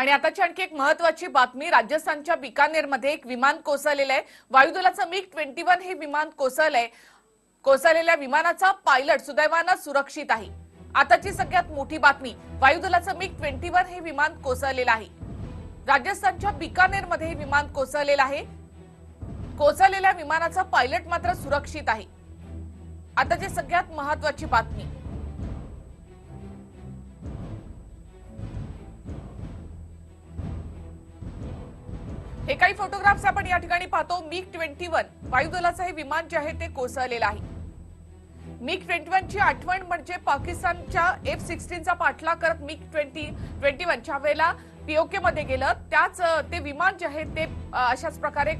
आणि आताची आणखी एक महत्वाची बातमी राजस्थानच्या बिकानेरमध्ये एक विमान कोसळलेलं आहे. वायुदलाचं मिग ट्वेंटी वन हे विमान कोसळलंय. कोसळलेल्या विमानाचा पायलट सुदैवानं सुरक्षित आहे. आताची सगळ्यात मोठी बातमी वायुदलाचं मिग ट्वेंटी वन हे विमान कोसळलेलं आहे. राजस्थानच्या बिकानेरमध्ये हे विमान कोसळलेलं आहे. कोसळलेल्या विमानाचा पायलट मात्र सुरक्षित आहे. आताची सगळ्यात महत्वाची बातमी. हे काही फोटोग्राफ्स आपण या ठिकाणी पाहतो. मिग ट्वेंटी वन वायुदलाचं हे विमान जे आहे ते कोसळलेलं आहे. मिग ट्वेंटी वन ची आठवण म्हणजे पाकिस्तानच्या एफ सिक्स्टीनचा पाठलाग करत मिग ट्वेंटी ट्वेंटी वनच्या वेळेला पीओके मध्ये गेलं. त्याच ते विमान जे आहे ते अशाच प्रकारे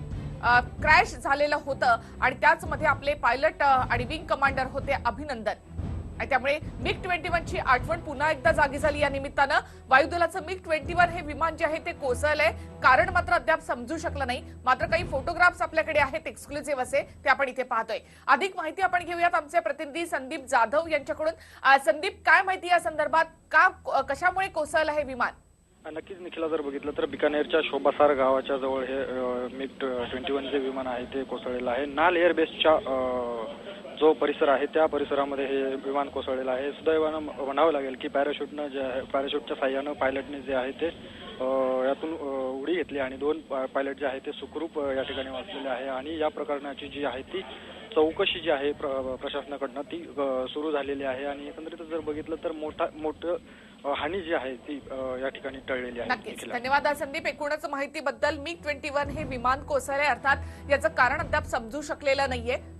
क्रॅश झालेलं होतं. आणि त्याच मध्ये आपले पायलट आणि विंग कमांडर होते अभिनंदन. आणि त्यामुळे मिग ट्वेंटी वन ची आठवण पुन्हा एकदा जागी झाली या निमित्तानं. वायुदलाचं मिग ट्वेंटी वन हे विमान जे आहे ते कोसळलंय. कारण मात्र अद्याप समजू शकलं नाही. मात्र काही फोटोग्राफ्स आपल्याकडे आहेत एक्सक्लुझिव्ह असे ते आपण इथे पाहतोय. अधिक माहिती आपण घेऊयात आमचे प्रतिनिधी संदीप जाधव यांच्याकडून. संदीप काय माहिती या संदर्भात? का कशामुळे कोसळलं हे विमान? नक्कीच निखिला जर बघितलं तर बिकानेरच्या शोभासार गावाच्या जवळ हे मिग ट्वेंटी वन जे विमान आहे ते कोसळलेलं आहे. नाल एअरबेसच्या जो परिसर आहे त्या परिसरामध्ये हे विमान कोसळलेलं आहे. सुदैवानं म- म्हणावं लागेल की पॅराशूटनं जे आहे पॅराशूटच्या साह्यानं पायलटने जे आहे ते यातून उडी घेतली आणि दोन पायलट जे आहे ते सुखरूप या ठिकाणी वाचलेले आहे आणि या प्रकरणाची जी आहे ती चौकशी जी आहे प्र- प्रशासनाकडनं ती सुरू झालेली आहे आणि एकंदरीत जर बघितलं तर मोठा मोठं हानी जी आहे ती या ठिकाणी टळलेली आहे. धन्यवाद संदीप. एकूणच माहितीबद्दल मिग ट्वेंटी वन हे विमान कोसळले अर्थात याचं कारण अद्याप समजू शकलेलं नाहीये.